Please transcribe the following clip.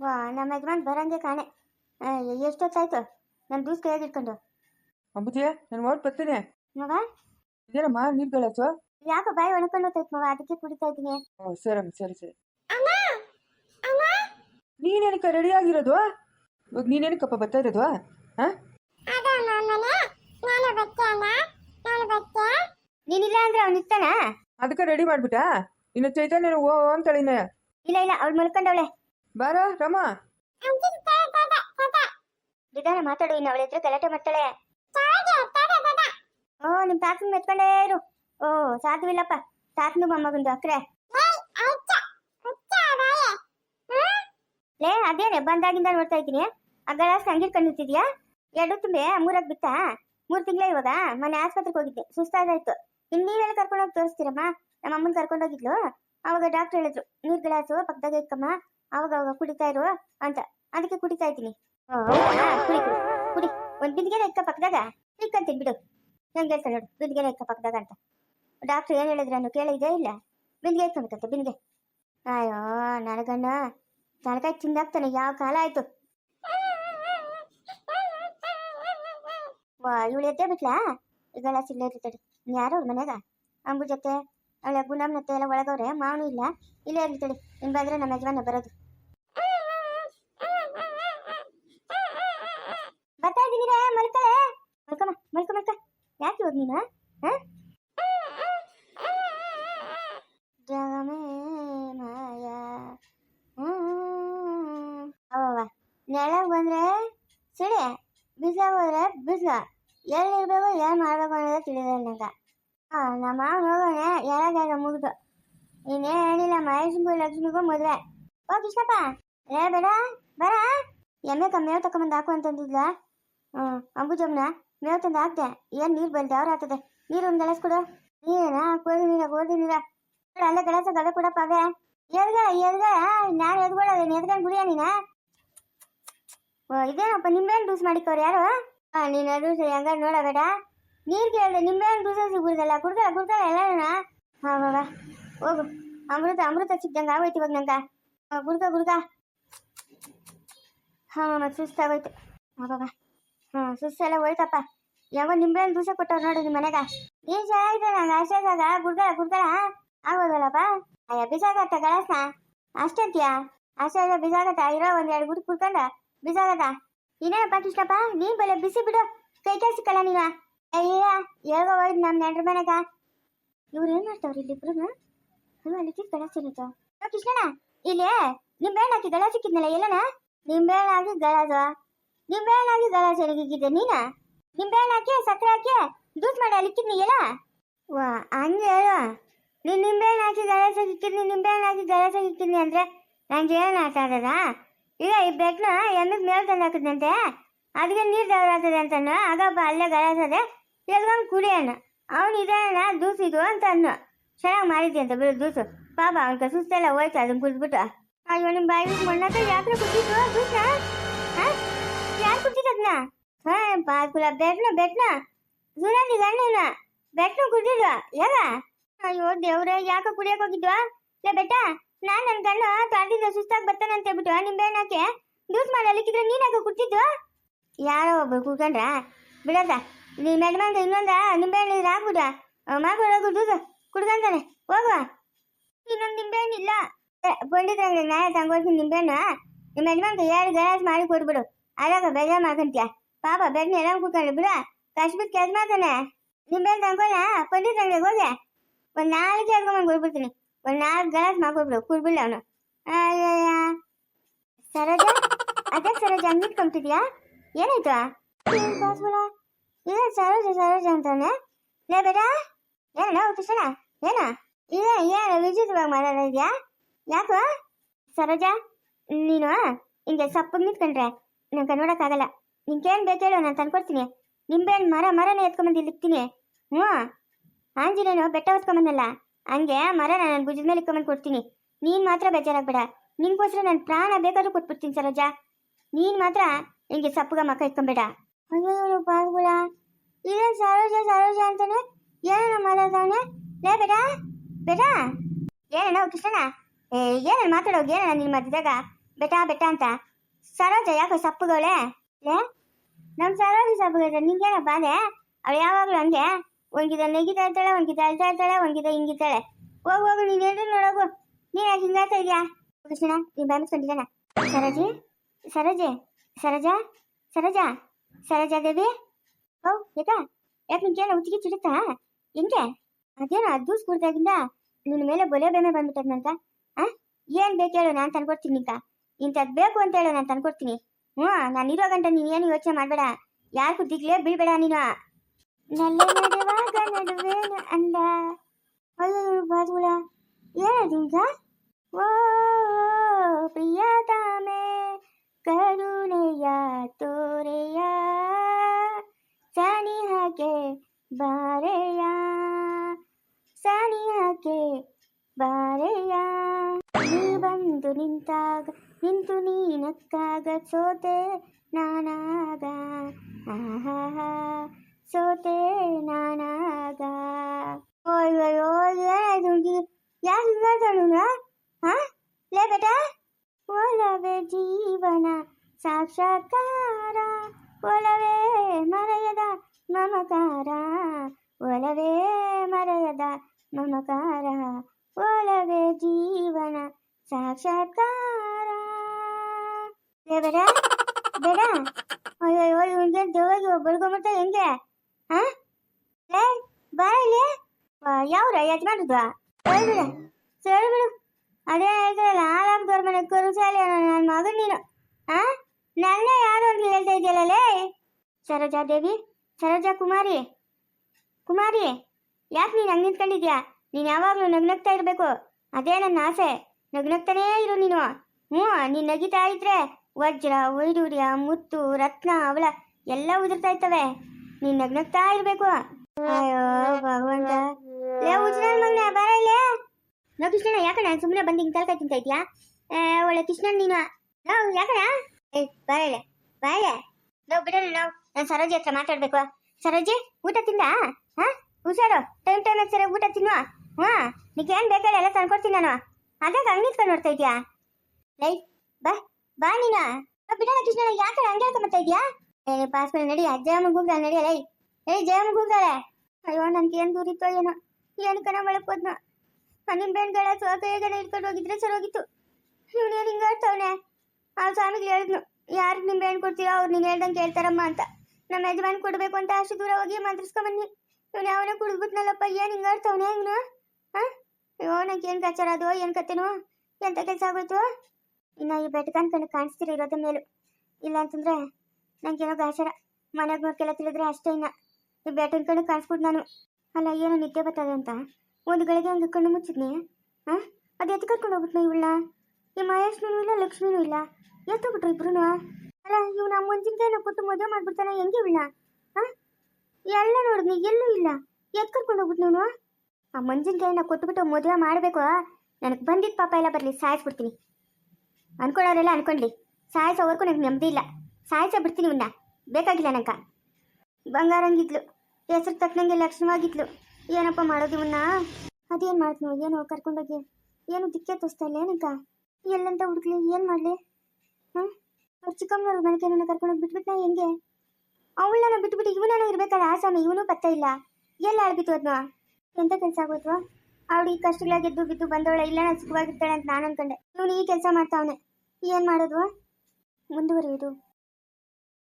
ವಾ ನಮ್ಮ ಯಜಮಾನ್ ಬರಂಗೆ ಕಾಣೆ. ಎಷ್ಟೊತ್ತಾಯ್ತು ನನ್ನ ದೂಸ್ ಕೈಯಾಗಿ ಇಟ್ಕೊಂಡು ಅಂಬುಜಿಯ ನಾನು ಓಟ್ ಬರ್ತೀನಿ. ಮಗ? ಇದೇನಮ್ಮ ನೀರು ಗಳಸು ಯಾಕೋ ಬಾಯಿ ಒಣಕೊಂಡು ಹೋಗ್ತೈತೆ ಮಗ ಅದಕ್ಕೆ ಕುಡಿತಾ ಇದ್ದೀನಿ. ಓ ಸರಮ್ಮ ಸರಿ ಸರಿ. ನೀನೇನಕ್ಕ ರೆಡಿ ಆಗಿರೋದು? ಇವಾಗ ನೀನೇನಕ್ಕಪ್ಪ ಬರ್ತಾ ಇರೋದು ಹಾಂ ನೀನಿಲ್ಲ ಅಂದ್ರೆ ಅವ್ನು ಇರ್ತಾನ? ಅದಕ್ಕೆ ರೆಡಿ ಮಾಡ್ಬಿಟ್ಟಾ? ಇನ್ನು ಚೈತನ್ಯ ಓ ಅಂತಳಿನ ಇಲ್ಲ ಇಲ್ಲ ಅವ್ಳು ಮಲ್ಕೊಂಡವಳೆ. ಬಾರ, ರಮ. ನಿಧಾನ ಮಾತಾಡು, ಇನ್ನು ಅವಳ ಹತ್ರ ಗಲಾಟೆ ಮಾಡ್ತಾಳೆ. ಓ, ನಿಮ್ ತಾತನ್ ಮೆತ್ಕೊಂಡೇ ಇರು. ಓ ಸಾಧುವಿಲ್ಲಪ್ಪ ತಾತನು ಮೊಮ್ಮಗಂದು ಅಕ್ರೆ. ಲೇ, ಅದೇನೆ, ಬಂದಾಗಿಂದ ನೋಡ್ತಾ ಇದ್ದೀನಿ. ಆ ಗಲಾಸ್ ಹಂಗಿರ್ ಕಂಡಿರ್ತಿದ್ಯಾ ಎರಡು ತುಂಬೆ ಮೂರಾಗ್ ಬಿತ್ತಾ? ಮೂರ್ ತಿಂಗಳ ಇವಾಗ. ಮನೆ ಆಸ್ಪತ್ರೆಗೆ ಹೋಗಿದ್ದೆ. ಸುಸ್ತಾಗಾಯ್ತು ಇನ್ ನೀವೆಲ್ಲ ಕರ್ಕೊಂಡೋಗಿ ತೋರಿಸ್ತೀರಮ್ಮ? ನಮ್ಮ ಅಮ್ಮನ್ ಕರ್ಕೊಂಡು ಹೋಗಿದ್ಲು ಅವಾಗ ಡಾಕ್ಟರ್ ಹೇಳಿದ್ರು, ನೀರ್ ಗ್ಲಾಸು ಪಕ್ಕದಾಗ ಇಕ್ಕಮ್ಮ. ಅವಾಗ ಅವಾಗ ಕುಡಿತಾ ಇರು ಅಂತ. ಅದಕ್ಕೆ ಕುಡಿತಾ ಇದ್ದೀನಿ. ಕುಡಿ ಕುಡಿ ಒಂದು ಬಿಂದಿಗೆನ ಇಕ್ಕ ಪಕ್ಕದಾಗ. ಇಕ್ಕಂತೀನಿ ಬಿಡು. ಹೆಂಗೆ ಹೇಳ್ತಾನೆ ನೋಡು. ಬಿಂದಿಗೆನ ಇಕ್ಕ ಪಕ್ಕದಾಗ ಅಂತ. ಡಾಕ್ಟರ್ ಏನು ಹೇಳಿದ್ರೆ ಅನ್ನೋ ಕೇಳಿದೆ ಇಲ್ಲ. ಬಿಂದಿಗೆ ಇಕ್ಕಬೇಕಂತೆ ಬಿಂದಿಗೆ. ಅಯ್ಯೋ ನನಗಣ್ಣ ತನಕಾಯಿ ತಿಂದಾಗ್ತಾನೆ. ಯಾವ ಕಾಲ ಆಯ್ತು? ಇವಳು ಎದ್ದೇ ಬಿಟ್ಲಾ? ಈಗೆಲ್ಲ ಸಿಗ್ಲೇ ಇರ್ತದೆ ಯಾರು ಮನ್ಯಾಗ ಅಂಬು ಜೊತೆ, ಅವಳ ಗುಣಮ್ನತ್ತೆ ಎಲ್ಲ ಒಳಗವ್ರೆ? ಮಾವನು ಇಲ್ಲ. ಇಲ್ಲೇ ಇರ್ತದೆ ಇನ್ ಬಂದ್ರೆ ನಮ್ಮ ಯಜಮಾನ ಬರೋದು ಬರ್ತಾ ಇದ್ದೀನಿ ರೇ ಮಲ್ಕಳೆ ಮಲ್ಕಮ್ಮ ಮಲ್ಕ ಮಲ್ಕ ಯಾಕೆ ಇವಾಗ ನೀನು, ಹ? ಜಗಮೇ ಮಾಯಾ. ಹ್ಮ್. ಅವ್ವ ನೆಲಕ್ಕೆ ಬಂದ್ರೆ ಸಿಡಿ, ಬಿಸಿಲಾಗ ಹೋದ್ರೆ ಬಿಸಿಲ. ಎಲ್ಲಿರ್ಬೇಕು ಏನ್ ಮಾಡ್ಬೇಕು ಅನ್ನೋದೇ ತಿಳಿದ ನಂಗೆ. ಹಾಂ ನಮ್ಮ ಹೋಗೋಣ ಯಾರಾಗ ಮುಗಿದು. ಇನ್ನೇನಿಲ್ಲ ಮಹೇಶ್ಗೂ, ಲಕ್ಷ್ಮಿಗೂ ಮದುವೆ. ಓ, ಕೃಷ್ಣಪ್ಪ. ಏ, ಬೇಡ ಬರ ಎಮ್ಮೆ ಕಮ್ಮಿ ತಕೊಂಬಂದು ಹಾಕು ಅಂತಂದಿದ್ಲ. ಹ್ಞೂ ಅಂಬುಜಮ್ನ. ಮೇವ್ ತಂದು ಹಾಕ್ದೆ ಏನು ನೀರು ಬಲ್ದೆ ಅವ್ರು ಆಗ್ತದೆ ನೀರು ಒಂದು ಗಳಸ್ ಕೊಡು. ನೀರೇನಾ ಕೋಳಿ ನೀರ, ಗೋಧಿ ನೀರ. ಅಲ್ಲೇ ಗಳಸ ಗಡ ಕೊಡಪ್ಪ ಅವೇ ಎದ್ಗಳ ಎದ್ಗಳ ನಾನು ಎದ್ಕೊಳ್ಳೋದೇನು ಎದ್ಕೊಂಡು ಗುಡಿಯ ನೀನ? ಓ, ಇದೇನಪ್ಪ, ನಿಂಬೆಹಣ್ಣು ಜ್ಯೂಸ್ ಮಾಡಿಕವ್ರು ಯಾರು? ಹಾಂ ನೀನು ಜ್ಯೂಸ್ ಹೆಂಗ ನೋಡಬೇಡ ನೀರು ಕೇಳಿದೆ, ನಿಂಬೆಹಣ್ಣು ಜ್ಯೂಸ ಕುಡ್ದಲ್ಲ ಕುಡ್ದಲ್ಲ ಕುಡ್ಕಳ ಎಲ್ಲಾರಣ ಹಾಂ ಬಾಬಾ ಹೋಗು. ಅಮೃತ ಅಮೃತ ಸಿಕ್ದಂಗೆ ಆಗೋಯ್ತು ಇವಾಗ ನಂಗೆ. ಗುಡ್ಕ ಗುಡ್ಕ ಹಾಂ ಮಾಮ ಸುಸ್ತಾಗೋಯ್ತು. ಹಾಂ ಬಾಬಾ ಹಾಂ, ಸುಸ್ತೆಲ್ಲ ಹೋಯ್ತಪ್ಪ. ಯಾವಾಗ ನಿಂಬೆಹಣ್ಣು ಜ್ಯೂಸ ಕೊಟ್ಟವ್ರು ನೋಡು ನಿಮ್ಮ ಮನೆಗ? ನೀನು ಚೆನ್ನಾಗಿದೆ ನಂಗೆ ಅಷ್ಟಾಗ ಗುಡ್ಗಳ ಗುಡ್ಕಳ ಆಗೋದಲ್ಲಪ್ಪ? ಅಯ್ಯ ಬಿಸಾಗತ್ತ ಗಳಸ್ನ ಅಷ್ಟಂತೀಯಾ? ಅಷ್ಟೇ ಬಿಸಾಗತ್ತ ಇರೋ ಒಂದ್ ಎರಡು ಗುಡ್ ಕುಡ್ಕೊಂಡ ಬಿಸಾಗತ್ತ ಇನ್ನೇನಪ್ಪ ಕೃಷ್ಣಪ್ಪ, ನೀನ್ ಬೆಲೆ ಬಿಸಿ ಬಿಡು. ಕೈ ಕಾಲು ಸಿಕ್ಕಲ್ಲ ನೀವ ಅಯ್ಯ ಹೇಗ ಹೋಯ್ತು ನಮ್ಮ ನೆಂಟ್ರ ಮನೆಗ. ಇವ್ರು ಏನ್ ಮಾಡ್ತಾವ್ರಿ ಇಲ್ಲಿ ಇಬ್ರು ಅಲ್ಲಿ ಗಳ ಸಿಗುತ್ತ ಕೃಷ್ಣಣ್ಣ, ಇಲ್ಲಿ ನಿಂಬೆಹಣ್ಣು ಹಾಕಿ ಗಳ ಸಿಕ್ಕಿದ್ನಲ್ಲ ಎಲ್ಲನ? ನಿಂಬೆಹಣ್ಣು ಹಾಕಿ ಗಳದ ನಿಂಬೆಹಣ್ಣು ಹಾಕಿ ಗಳ ನೀನ? ನಿಂಬೆಹಣ್ಣು ಹಾಕಿ ಸಕ್ಕರೆ ಹಾಕಿ ಜ್ಯೂಸ್ ಮಾಡಿ, ಅಲ್ಲಿ ಇಕ್ಕಿದ್ನಿ ಎಲ್ಲ ವಾ, ಹಂಗೆ ಹೇಳು. ನೀನು ನಿಂಬೆಹಣ್ಣು ಹಾಕಿ ಗಲಾಸೆ ಇಕ್ಕಿದ್ನಿ, ನಿಂಬೆಹಣ್ಣು ಹಾಕಿ ಗಲಾಸ ಇಕ್ಕಿದ್ನಿ ಅಂದ್ರೆ ನಂಗೆ ಏನು ಆಟ ಆಡೋದ ಇಲ್ಲ ಈ ಬೆಟ್ನ ಎಮ್ಮಿಗೆ ಮೇಲ್ ತಂದು ಹಾಕಿದ್ನಂತೆ. ಅದಕ್ಕೆ ನೀರು ತಗೊಳತ್ತದೆ ಅಂತನು ಆಗಪ್ಪ ಅಲ್ಲೇ ಗಲಾಸದೆ. ಎಲ್ಗೊಂಡು ಕುಡಿಯೋಣ ಅವನು ಇದೇನ ಜ್ಯೂಸ್ ಇದು ಅಂತ ಅನ್ನು ಚೆನ್ನಾಗಿ ಮಾಡಿದ್ದೆ ಅಂತ ಬಿಡು ದೂಸು. ಪಾಪ, ಅವನ ಸುಸ್ತೆಲ್ಲ ಹೋಯ್ತು ಅದನ್ನ ಕುಡಿದ್ಬಿಟ್ಟು ಅಯ್ಯೋ ನಿಮ್ಮ ಬಾಯಿ ಮಣ್ಣಾಕ ಯಾಕ್ರೆ ಕುಡಿದ್ರು ದೂಸ್ನ? ಹಾಂ? ಯಾರು ಕುಡಿದದ್ನ ಹಾಂ ಪಾರ್ಕುಲ ಬೆಟ್ನ ಬೆಟ್ನ ಸುರಾನಿ ಗಣ್ಣಿನ ಬೆಟ್ನ ಕುಡಿದ್ವ ಯಾವ? ಅಯ್ಯೋ, ದೇವ್ರೆ, ಯಾಕ ಕುಡಿಯಕ್ ಹೋಗಿದ್ವಾ? ಲೇ, ಬೆಟ್ಟ, ನಾನ್ ನನ್ ಗಂಡ ತಾಟಿದ ಸುಸ್ತಾಗಿ ಬರ್ತಾನೆ ಅಂತ ಹೇಳ್ಬಿಟ್ಟು ನಿಂಬೆಹಣ್ಣು ಹಾಕಿ ಜ್ಯೂಸ್ ಮಾಡಿ ಅಲ್ಲಿಕ್ಕಿದ್ರೆ ನೀನ್ ಯಾಕೆ ಕುಡ್ತಿದ್ವಾ? ಯಾರೋ ಒಬ್ರು ಕುಡ್ಕೊಂಡ್ರ? ಬಿಡದ ನೀ ಯಜಮಾನ್ಗ ಇನ್ನೊಂದ ನಿಂಬೆಹಣ್ಣು ಇದ್ರೆ ಹಾಕ್ಬಿಟ್ಟ ಮಾಡ್ಕೊಡೋಗು ಜ್ಯೂಸ್ ಕುಡ್ಕೊಂತಾನೆ, ಹೋಗುವ. ಇನ್ನೊಂದು ನಿಂಬೆಹಣ್ಣು ಇಲ್ಲ. ಪಂಡಿತರಂಗ ನ್ಯಾಯ ತಂಗೋಸಿ ನಿಂಬೆಹಣ್ಣು ನಿಮ್ಮ ಯಜಮಾನ್ಗೆ ಎರಡು ಗ್ಲಾಸ್ ಮಾಡಿ ಕೊಟ್ಬಿಡು. ಅದಾಗ ಬೇಜಾರ್ ಮಾಡ್ಕೊಂತೀಯ? ಪಾಪ ಬೆಡ್ನ ಎಲ್ಲ ಕುಡ್ಕೊಂಡು ಬಿಡ. ಕಷ್ಟ ಕೆಲಸ ಮಾಡ್ತಾನೆ. ನಿಂಬೆಹಣ್ಣು ತಂಗೋಣ ಪಂಡಿತರಂಗ ಹೋಗಿ. ಒಂದ್ ನಾಲ್ಕು ಹೇಳ್ಕೊಂಡ್ ಕೊಡ್ಬಿಡ್ತೀನಿ. ಒಂದ್ ನಾಲ್ಕು ಗ್ಲಾಸ್ ಮಾಡ್ಕೊಡ್ಬಿಡು ಕುಡ್ಬಿಡ್ಲ ಅವನು. ಅಯ್ಯಯ್ಯ. ಸರೋಜ, ಅದೇ ಸರೋಜ ಹಂಗಿಟ್ಕೊಂತಿದ್ಯಾ ಏನಾಯ್ತು? ಏನ ಸರೋಜಾ ಸರೋಜಾ ಸರೋಜ ಸರೋಜ ಅಂತಾನೆ ಲೇ ಬೇಡ ಏನ ಕೃಷ್ಣ ಏನ? ಇಲ್ಲ ಏನು ವಿಚಿತ್ರವಾಗಿ ಮಾತಾಡಿದ್ಯಾ ಯಾಕೋ? ಸರೋಜ, ನೀನು ಹಿಂಗೆ ಸಪ್ಪಗೆ ನಿಂತ್ಕೊಂಡ್ರೆ ನಂಗೆ ನೋಡೋಕ್ಕಾಗಲ್ಲ. ನಿನ್ಗೇನು ಬೇಕು ಹೇಳು ನಾನು ತಂದ್ಕೊಡ್ತೀನಿ. ನಿಂಬೆಹಣ್ಣು ಮರ, ಮರನೇ ಎತ್ಕೊಂಬಂದು ಇಲ್ಲಿ ಇಕ್ತೀನಿ. ಹ್ಞೂ? ಆಂಜನೇಯನು ಬೆಟ್ಟ ಹೊತ್ಕೊಂಬಂದಲ್ಲ ಹಂಗೆ ಮರ ನಾನು ಭುಜದ ಮೇಲೆ ಇಕ್ಕೊಂಬಂದು ಕೊಡ್ತೀನಿ. ನೀನ್ ಮಾತ್ರ ಬೇಜಾರಾಗ್ಬೇಡ. ನಿನ್ಗೋಸ್ಕರ ನನ್ನ ಪ್ರಾಣ ಬೇಕಾದ್ರೂ ಕೊಟ್ಬಿಡ್ತೀನಿ ಸರೋಜ. ನೀನ್ ಮಾತ್ರ ನಿಂಗೆ ಸಪ್ಪಗ ಮಕ್ಕ ಇಟ್ಕೊಂಬೇಡ. ಅಯ್ಯೋ ಪಾಸ್ಬಿಡ ಇದೇನ್ ಸರೋಜ ಸರೋಜ ಅಂತಾನೆ? ಏನೋ ಮಾತಾಡ್ತಾವನೆ? ಲೇ ಬೇಡ ಬೇಡ ಏನಣ್ಣ ಕೃಷ್ಣಣ್ಣ. ಏ ಏನಣ್ಣ ಮಾತಾಡೋಗಿ ಏನಣ್ಣ ನಿನ್ ಮಧ್ಯದಾಗ? ಬೆಟ್ಟ ಬೆಟ್ಟ ಅಂತ. ಸರೋಜ ಯಾಕೋ ಸಪ್ಪುಗಳೇ ಲೇ ನಮ್ಮ ಸರೋಜ ಸಪ್ಪುಗಳ ನಿಂಗೇನ ಬಾಧೆ ಅವಳು ಯಾವಾಗಲೂ ಹಂಗೆ, ಒಂಗಿದ ನೆಗಿತಾ ಇರ್ತಾಳೆ, ಒಂಗಿದ ಅಳ್ತಾ ಇರ್ತಾಳೆ, ಒಂಗಿದ ಹಿಂಗಿತಾಳೆ ಹೋಗು ಹೋಗು, ನೀನು ಎಲ್ರು ನೋಡೋಗು. ನೀನು ಯಾಕೆ ಹಿಂಗಾಗ್ತಾ ಇದೆಯಾ? ಕೃಷ್ಣ ನೀನು ಬಾಮಿಸ್ಕೊಂಡಿದ್ದಾನ ಸರೋಜಿ, ಸರಜೆ, ಸರಜಾ ಸರಜಾ, ಸರೋಜಾ ದೇವಿ. ಓ ಯಾಕ ಯಾಕೆ ನಿಂಗೇನು ಉಚ್ಚಿಗೆ ಚಿಡುತ್ತಾ ಹೆಂಗೆ? ಅದೇನು ಅದು ಸ್ಕೂರ್ದಾಗಿಂದ ನಿನ್ನ ಮೇಲೆ ಬೊಲೆ ಬೆಮೆ ಬಂದ್ಬಿಟ್ಟದ್ನಂತ, ಆ? ಏನ್ ಬೇಕು ಹೇಳು, ನಾನು ತಂದ್ಕೊಡ್ತೀನಿ ನಿಂಕ ಇಂಥದ್ದು ಬೇಕು ಅಂತ ಹೇಳು, ನಾನು ತಂದ್ಕೊಡ್ತೀನಿ. ಹ್ಞೂ, ನಾನು ಇರೋ ಗಂಟ ನೀನೇನು ಯೋಚನೆ ಮಾಡಬೇಡ. ಯಾರು ದಿಗ್ಲೇ ಬೀಳ್ಬೇಡ ನೀನು. ನಲ್ಲೆ ನಡೆವಾಗ ನಡುವೇನು ಅಂದ. ಅಯ್ಯೋ ಬಾಜುಳ ಏನದು ಈಗ ಓ ಪ್ರಿಯತಾಮೆ ಕರುಣೆಯ ತೋರೆಯ. ಸನಿಹಕ್ಕೆ ಬಾರೆಯ. ಸನಿಹಕ್ಕೆ ಬಾರೆಯ. ಬಂದು ನಿಂತಾಗ ನಿಂತು ನೀನಕ್ಕಾಗ ಸೋತೆ ನಾನಾಗ. ಆಹಾ ಸೋತೆ ನಾನಾಗ. ಅಯ್ಯೋ ಏನಾಯ್ತು ಯಾಕೆ ಹಿಂಗಾಡ್ತಾಳು ಹಾ ಲೇ ಬೇಟ. ಒಲವೇ ಜೀವನ ಸಾಕ್ಷಾತ್ಕಾರ, ಒಲವೇ ಮರೆಯದ ಮಮಕಾರ, ಒಲವೇ ಮರೆಯದ ಮಮಕಾರ, ಒಲವೇ ಜೀವನ ಸಾಕ್ಷಾತ್ಕಾರ. ಬೇಡ ಬೇಡ. ಅಯ್ಯೋ ಇವನ್ಗೆ ದೇವಾಗಿ ಬೆಳ್ಕೊಂಬಿಟ್ಟ ಹೆಂಗೆ? ಹಾ ಲೇ, ಬಾ ಇಲ್ಲಿ. ಯಾವ್ರ? ಯಜಮಾನದ ಸರಿ ಬಿಡು ಸರಿ, ಬಿಡು. ಅದೇ ಹೇಳ್ತಾರಲ್ಲ ಹಾಲಾಗ್ದವ್ರ ಮನೆ ಕುರುಸಾಲಿ ನನ್ನ ಮಗನ್ ನೀನು. ಆ? ನನ್ನ ಯಾರು ಅಂತ ಹೇಳ್ತಾ ಇದೆಯಲ್ಲ, ಲೇ? ಸರೋಜಾ ದೇವಿ, ಸರೋಜಾ ಕುಮಾರಿ. ಕುಮಾರಿ, ಯಾಕೆ ನೀನು ಹಂಗೆ ನಿಂತ್ಕೊಂಡಿದ್ಯಾ? ನೀನು ಯಾವಾಗಲೂ ನಗ್ನಗ್ತಾ ಇರಬೇಕು. ಅದೇ ನನ್ನ ಆಸೆ. ನಗ್ನಗ್ತಾನೇ ಇರು ನೀನು. ಹ್ಞೂ ನೀನು ನಗಿತಾ ಇದ್ರೆ ವಜ್ರ, ವೈಡೂರ್ಯ, ಮುತ್ತು, ರತ್ನ, ಅವಳ ಎಲ್ಲ ಉದುರ್ತಾ ಇರ್ತವೆ. ನೀನ್ ನಗ್ನಗ್ತಾ ಇರಬೇಕು. ಅಯ್ಯೋ, ಭಗವಂತ. ಲೇ ಉಜ್ರ ಮಗ್ನ, ಬರ ಇಲ್ಲೇ. ನೋ ಕೃಷ್ಣಣ್ಣ ಯಾಕಣ ಸುಮ್ಮನೆ ಬಂದು ಹಿಂಗೆ ತಲಕಾಯಿ ತಿಂತ ಇದೆಯಾ ಒಳ್ಳೆ ಕೃಷ್ಣ ನೀನು. ನಾವು ಯಾಕಣ ಏ ಬಾಳೆ ಬಾಳೆ ನಾವು ಬಿಡೋಣ ನಾವು ನಾನು ಸರೋಜಿ ಹತ್ರ ಮಾತಾಡ್ಬೇಕು. ಸರೋಜಿ, ಊಟ ತಿಂದ? ಹಾ? ಹುಷಾರು. ಟೈಮ್ ಟೈಮ್ ಸರಿ ಊಟ ತಿನ್ವಾ ಹಾ ನೀಗೇನು ಬೇಕಾದ್ರೆ ಎಲ್ಲ ತಂದ್ಕೊಡ್ತೀನಿ ನಾನು. ಅದಾಗ ಹಂಗೆ ನಿಂತ್ಕೊಂಡು ನೋಡ್ತಾ ಇದೆಯಾ ಲೈ, ಬಾ. ಬಾ ನೀನ. ಬಿಡಣ ಕೃಷ್ಣ ಯಾಕೆ ಹಂಗೆ ಹೇಳ್ಕೊಂಬತ್ತಾ ಇದೆಯಾ ಏ ಪಾಸ್ ಮೇಲೆ ನಡಿ. ಅಜ್ಜ ಮಗುಗ್ದ ನಡಿ ಏ ಏ ಜಯ ಮಗುಗ್ದಾಳೆ ಅಯ್ಯೋ ನನ್ಗೆ ಏನು ದೂರಿತ್ತೋ ಏನೋ. ಏನು ಕಣ ಮಳಕೋದ್ನೋ ನಿಂಬೆಹಣ್ಣುಗಳ ಸೋಕೈಗನ ಇಟ್ಕೊಂಡು ಹೋಗಿದ್ರೆ ಸರೋಗಿತ್ತು. ಇವನು ಏನು ಹಿಂಗೆ ಹೇಳ್ತವನೆ ಆ ಸ್ವಾಮಿಗೆ ಹೇಳಿದ್ನು. ಯಾರಿಗೆ ನಿಂಬೆಹಣ್ಣು ಕೊಡ್ತೀರಾ ಅವ್ರು ನೀನು ಹೇಳ್ದಂಗೆ ಕೇಳ್ತಾರಮ್ಮ ಅಂತ. ನಮ್ಮ ಯಜಮಾನ್ ಕೊಡ್ಬೇಕು ಅಂತ ಅಷ್ಟು ದೂರ ಹೋಗಿ ಮಂತ್ರಿಸ್ಕೊಂಬನ್ನಿ ಇವನು ಯಾವನೇ ಕುಡಿದ್ಬಿಟ್ನಲ್ಲಪ್ಪ, ಏನು ಹಿಂಗೆ ಆಡ್ತಾವನೆ ಇವನು? ಹಾಂ ಅಯ್ಯೋ, ನಂಗೆ ಏನ್ ಕಚಾರ ಅದು ಏನ್ ಕತೆನೋ? ಎಂತ ಕೆಲಸ ಆಗೋಯ್ತು? ಇನ್ನು ಈ ಬೆಟ್ಕನ್ ಕಣ್ಣು ಕಾಣಿಸ್ತೀರ ಇರೋದ ಮೇಲು. ಇಲ್ಲ ಅಂತಂದ್ರೆ ನಂಗೇನೋ ಗಾಚಾರ ಮನೆಗೆ ನೋಡ್ಕೆಲ್ಲ ತಿಳಿದ್ರೆ ಅಷ್ಟೇ ಇನ್ನ. ಈ ಬೆಟ್ಟನ ಕಣ್ಣು ಕಾಣಿಸ್ಬಿಟ್ಟು ನಾನು. ಅಲ್ಲ, ಏನೋ ನಿದ್ದೆ ಬರ್ತದೆ ಅಂತ. ಒಂದು ಗಳಿಗೆ ಹಂಗೆ ಕಣ್ಣು ಮುಚ್ಚಿದ್ನಿ. ಹಾಂ ಅದು ಎತ್ತು ಕರ್ಕೊಂಡು ಹೋಗ್ಬಿಟ್ನ ಇವಳ ಈ ಮಹೇಶ್ನೂ ಇಲ್ಲ, ಲಕ್ಷ್ಮಿನೂ ಇಲ್ಲ. ಎತ್ತೋಗ್ಬಿಟ್ರು ಇಬ್ರು ಅಲ್ಲ, ಇವ್ನ ಮುಂಚಿನ ಕೊಟ್ಟು ಮದುವೆ ಮಾಡ್ಬಿಡ್ತಾನೆ ಹೆಂಗೆ ಇವಳ ಹಾಂ ಎಲ್ಲ ನೋಡಿದ್ನಿ, ಎಲ್ಲೂ ಇಲ್ಲ. ಎತ್ ಕರ್ಕೊಂಡು ಹೋಗ್ಬಿಟ್ಟು ಆ ಕೈನ ಕೊಟ್ಬಿಟ್ಟು ಮದುವೆ ಮಾಡಬೇಕು. ನನಗೆ ಬಂದಿದ್ದ ಪಾಪ ಎಲ್ಲ ಬರಲಿ, ಸಾಯಿಸ್ಬಿಡ್ತೀನಿ. ಅನ್ಕೊಳ್ಳೋರೆಲ್ಲ ಅನ್ಕೊಂಡ್ಲಿ. ಸಾಯಿಸೋವರೆಗೂ ನನಗೆ ನೆಮ್ಮದಿ ಇಲ್ಲ. ಸಾಯಿಸ ಬಿಡ್ತೀನಿ ಇವನ್ನ ಬೇಕಾಗಿಲ್ಲ ನಂಗೆ. ಬಂಗಾರಂಗಿದ್ಲು. ಹೆಸರು ತಕ್ಕನಂಗೆ ಲಕ್ಷಣವಾಗಿದ್ಲು. ಏನಪ್ಪ ಮಾಡೋದು ಇವನ್ನ ಅದೇನು ಮಾಡ್ತೀನೋ? ಏನೋ ಕರ್ಕೊಂಡೋಗಿ? ಏನು ದಿಕ್ಕೆ ತೋರಿಸ್ತಾ ಇಲ್ಲ ಏನಕ್ಕ ಎಲ್ಲಂತ ಹುಡುಕ್ಲಿ, ಏನು ಮಾಡಲಿ? ಹಾಂ ಅವ್ರು ಚಿಕ್ಕಮ್ಮನವ್ರ ಮನೆಗೆ ನನ್ನ ಕರ್ಕೊಂಡೋಗಿ ಬಿಟ್ಬಿಟ್ನ ಹೆಂಗೆ? ಅವಳನ್ನ ಬಿಟ್ಬಿಟ್ಟು ಇವನನ್ನ ಇರ್ಬೇಕಲ್ಲ ಸಾಮಿ ಇವನು ಪತ್ತ ಇಲ್ಲ. ಎಲ್ಲ ಆಳ್ಬಿತ್ತು ಅದನ್ನ ಎಂಥ ಕೆಲಸ ಆಗೋದ್ವಾ ಅವಳು ಈ ಕಷ್ಟಗಳಾಗಿದ್ದು ಬಿದ್ದು ಬಂದವಳ ಇಲ್ಲ ನಾನು ಸುಖವಾಗಿರ್ತಾಳೆ ಅಂತ ನಾನು ಅನ್ಕೊಂಡೆ. ಇವನು ಈ ಕೆಲಸ ಮಾಡ್ತಾವನೆ. ಏನು ಮಾಡೋದು? ಮುಂದುವರಿಯೋದು.